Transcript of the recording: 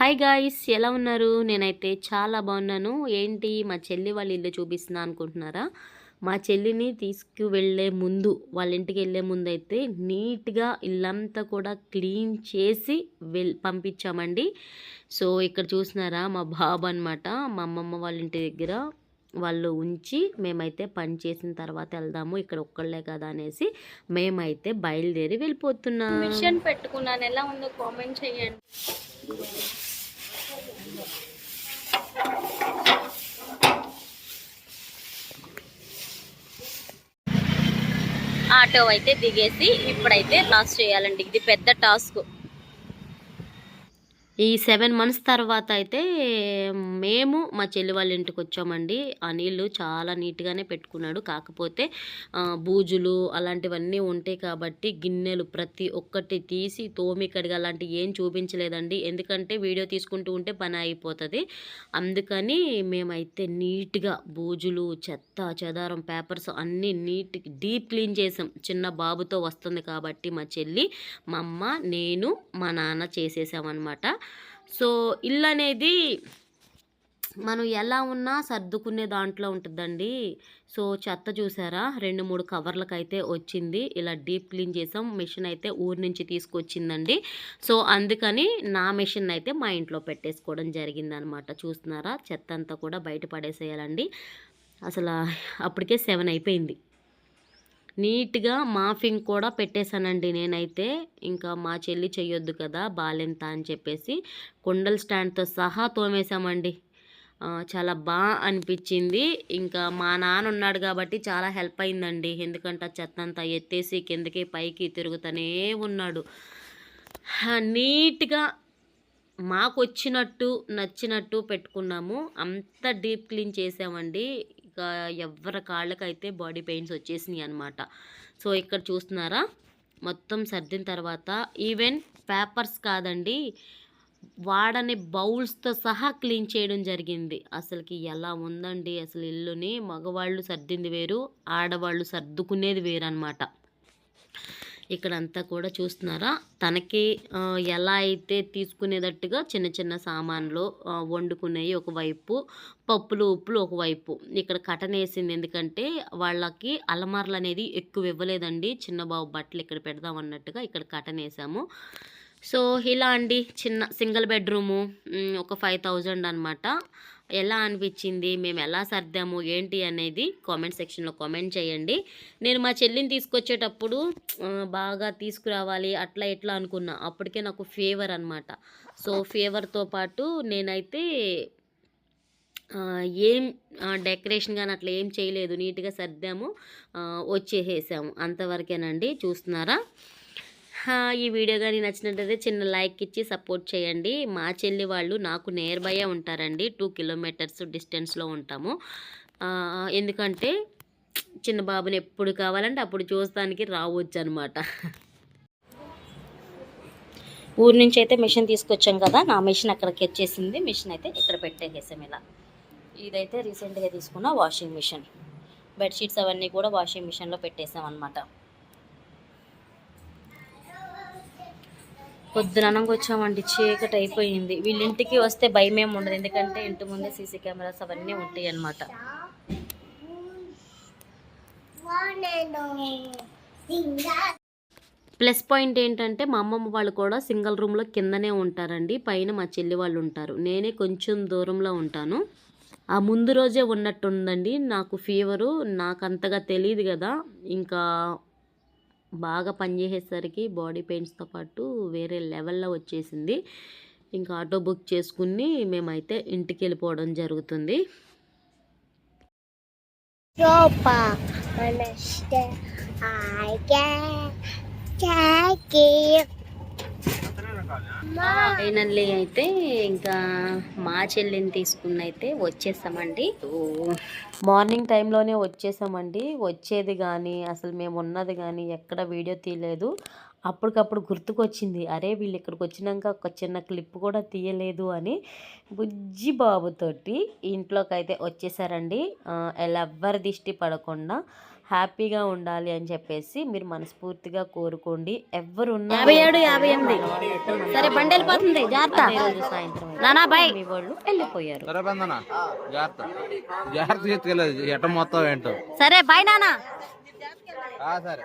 Hi guys ఎలా ఉన్నారు? నేనైతే చాలా బాగున్నాను. ఏంటి? మా చెల్లి వాళ్ళ ఇల్లు చూపిస్తున్నా అనుకుంటున్నారా? మా చెల్లిని తీసుకువెళ్ళే ముందు వాళ్ళ ఇంటికి వెళ్ళే ముందు అయితే నీట్గా ఇల్లంతా కూడా క్లీన్ చేసి వెల్ పంపించామండి. సో ఇక్కడ చూసినారా? మా బాబు అనమాట మా అమ్మమ్మ వాళ్ళ ఇంటి దగ్గర వాళ్ళు ఉంచి మేమైతే పని చేసిన తర్వాత వెళ్దాము ఇక్కడ ఒక్కళ్ళే కదా అనేసి మేమైతే బయలుదేరి వెళ్ళిపోతున్నాం. మిషన్ పెట్టుకున్నాను. ఎలా ఉందో కామెంట్ చేయండి. ఆటో అయితే దిగేసి ఇప్పుడైతే లాస్ చేయాలండి. ఇది పెద్ద టాస్క్. ఈ సెవెన్ మంత్స్ తర్వాత అయితే మేము మా చెల్లి వాళ్ళ ఇంటికి వచ్చామండి. ఆ నీళ్ళు చాలా నీట్గానే పెట్టుకున్నాడు. కాకపోతే బూజులు అలాంటివన్నీ ఉంటాయి కాబట్టి గిన్నెలు ప్రతి ఒక్కటి తీసి తోమి కడిగి అలాంటివి ఏం చూపించలేదండి. ఎందుకంటే వీడియో తీసుకుంటూ ఉంటే పని అయిపోతుంది. అందుకని మేమైతే నీట్గా బూజులు చెత్త చెదారం పేపర్స్ అన్నీ నీట్ డీప్ క్లీన్ చేసాం. చిన్న బాబుతో వస్తుంది కాబట్టి మా చెల్లి మా అమ్మ నేను మా నాన్న చేసేసామన్నమాట. సో ఇల్లు అనేది మనం ఎలా ఉన్నా సర్దుకునే దాంట్లో ఉంటుందండి. సో చెత్త చూసారా? రెండు మూడు కవర్లకు అయితే వచ్చింది. ఇలా డీప్ క్లీన్ చేసాం. మిషన్ అయితే ఊరి నుంచి తీసుకొచ్చిందండి. సో అందుకని నా మిషన్ అయితే మా ఇంట్లో పెట్టేసుకోవడం జరిగిందనమాట. చూస్తున్నారా? చెత్త అంతా కూడా బయట పడేసేయాలండి. అసలు అప్పటికే సెవెన్ అయిపోయింది. నీట్గా మాఫింగ్ కూడా పెట్టేశానండి నేనైతే. ఇంకా మా చెల్లి చెయ్యొద్దు కదా బాలెంత అని చెప్పేసి కుండల స్టాండ్తో సహా తోమేశామండి. చాలా బాగా అనిపించింది. ఇంకా మా నాన్న ఉన్నాడు కాబట్టి చాలా హెల్ప్ అయిందండి. ఎందుకంటే చెత్త అంతా ఎత్తేసి కిందకి పైకి తిరుగుతూనే ఉన్నాడు. నీట్గా మాకు వచ్చినట్టు నచ్చినట్టు పెట్టుకున్నాము. అంత డీప్ క్లీన్ చేసామండి ఇక ఎవరి కాళ్ళకైతే బాడీ పెయిన్స్ వచ్చేసినాయి అనమాట సో ఇక్కడ చూస్తున్నారా? మొత్తం సర్దిన తర్వాత ఈవెన్ పేపర్స్ కాదండి వాడని బౌల్స్తో సహా క్లీన్ చేయడం జరిగింది. అసలుకి ఎలా ఉందండి అసలు ఇల్లుని? మగవాళ్ళు సర్దింది వేరు ఆడవాళ్ళు సర్దుకునేది వేరు అనమాట ఇక్కడంతా కూడా చూస్తున్నారా? తనకి ఎలా అయితే తీసుకునేటట్టుగా చిన్న చిన్న సామాన్లు వండుకునేవి ఒకవైపు పప్పులు ఉప్పులు ఒకవైపు ఇక్కడ కటన్ వేసింది ఎందుకంటే వాళ్ళకి అలమార్లు అనేది ఎక్కువ ఇవ్వలేదండి. చిన్న బాబు బట్టలు ఇక్కడ పెడదాం అన్నట్టుగా ఇక్కడ కటన్ వేసాము. సో ఇలా అండి. చిన్న సింగిల్ బెడ్రూము ఒక ఫైవ్ థౌజండ్ అనమాట ఎలా అనిపించింది? మేము ఎలా సర్దాము? ఏంటి అనేది కామెంట్ సెక్షన్లో కామెంట్ చేయండి. నేను మా చెల్లిని తీసుకొచ్చేటప్పుడు బాగా తీసుకురావాలి అట్లా ఎట్లా అనుకున్నా. అప్పటికే నాకు ఫీవర్ అనమాట సో ఫీవర్తో పాటు నేనైతే ఏం డెకరేషన్ కానీ అట్లా ఏం చేయలేదు. నీట్గా సర్దాము వచ్చేసేసాము. అంతవరకేనండి. చూస్తున్నారా? ఈ వీడియో కానీ నచ్చినట్టయితే చిన్న లైక్ ఇచ్చి సపోర్ట్ చేయండి. మా చెల్లి వాళ్ళు నాకు నియర్ బైయే ఉంటారండి. టూ కిలోమీటర్స్ డిస్టెన్స్లో ఉంటాము. ఎందుకంటే చిన్న బాబుని ఎప్పుడు కావాలంటే అప్పుడు చూస్తానికి రావచ్చు అనమాట ఊరి నుంచి అయితే మిషన్ తీసుకొచ్చాం కదా నా మిషన్ అక్కడికి వచ్చేసింది. మిషన్ అయితే ఇక్కడ పెట్టేసేసాం ఇలా. ఇదైతే రీసెంట్గా తీసుకున్న వాషింగ్ మిషన్ బెడ్షీట్స్ అవన్నీ కూడా వాషింగ్ మిషన్లో పెట్టేసాం అనమాట పొద్దుననంగా వచ్చామండి చీకటి అయిపోయింది వీళ్ళింటికి వస్తే భయం ఏమి ఉండదు ఎందుకంటే ఇంటి ముందే సీసీ కెమెరాస్ అవన్నీ ఉంటాయి అన్నమాట ప్లస్ పాయింట్ ఏంటంటే మా అమ్మమ్మ వాళ్ళు కూడా సింగిల్ రూమ్లో కిందనే ఉంటారండి పైన మా చెల్లి వాళ్ళు ఉంటారు. నేనే కొంచెం దూరంలో ఉంటాను. ఆ ముందు రోజే ఉన్నట్టుందండి నాకు ఫీవరు నాకు అంతగా తెలియదు కదా. ఇంకా బాగా పనిచేసేసరికి బాడీ పెయిన్స్తో పాటు వేరే లెవెల్లో వచ్చేసింది ఇంకా ఆటో బుక్ చేసుకుని మేమైతే ఇంటికి వెళ్ళిపోవడం జరుగుతుంది Sopa, Maneste, I get, take. Finally అయితే ఇంకా మా చెల్లిని తీసుకుని అయితే వచ్చేసామండి మార్నింగ్ టైంలోనే వచ్చేసామండి. వచ్చేది కానీ అసలు మేము ఉన్నది కానీ ఎక్కడ వీడియో తీయలేదు. అప్పటికప్పుడు గుర్తుకొచ్చింది అరే వీళ్ళు ఇక్కడికి వచ్చినాక ఒక చిన్న క్లిప్ కూడా తీయలేదు అని బుజ్జి బాబుతోటి ఇంట్లోకి అయితే వచ్చేసారండి. ఎలా ఎవ్వరి దిష్టి పడకుండా హ్యాపీగా ఉండాలి అని చెప్పేసి మీరు మనస్ఫూర్తిగా కోరుకోండి. ఎవరున్నా యాభై ఏడు యాభై ఎనిమిది. సరే బండి వెళ్ళిపోతుంది. జాగ్రత్త. అదే రోజు సాయంత్రం నానా బాయ్. మీ వాళ్ళు వెళ్ళిపోయారు. సరే బాయ్ నానా. ఆ, సరే.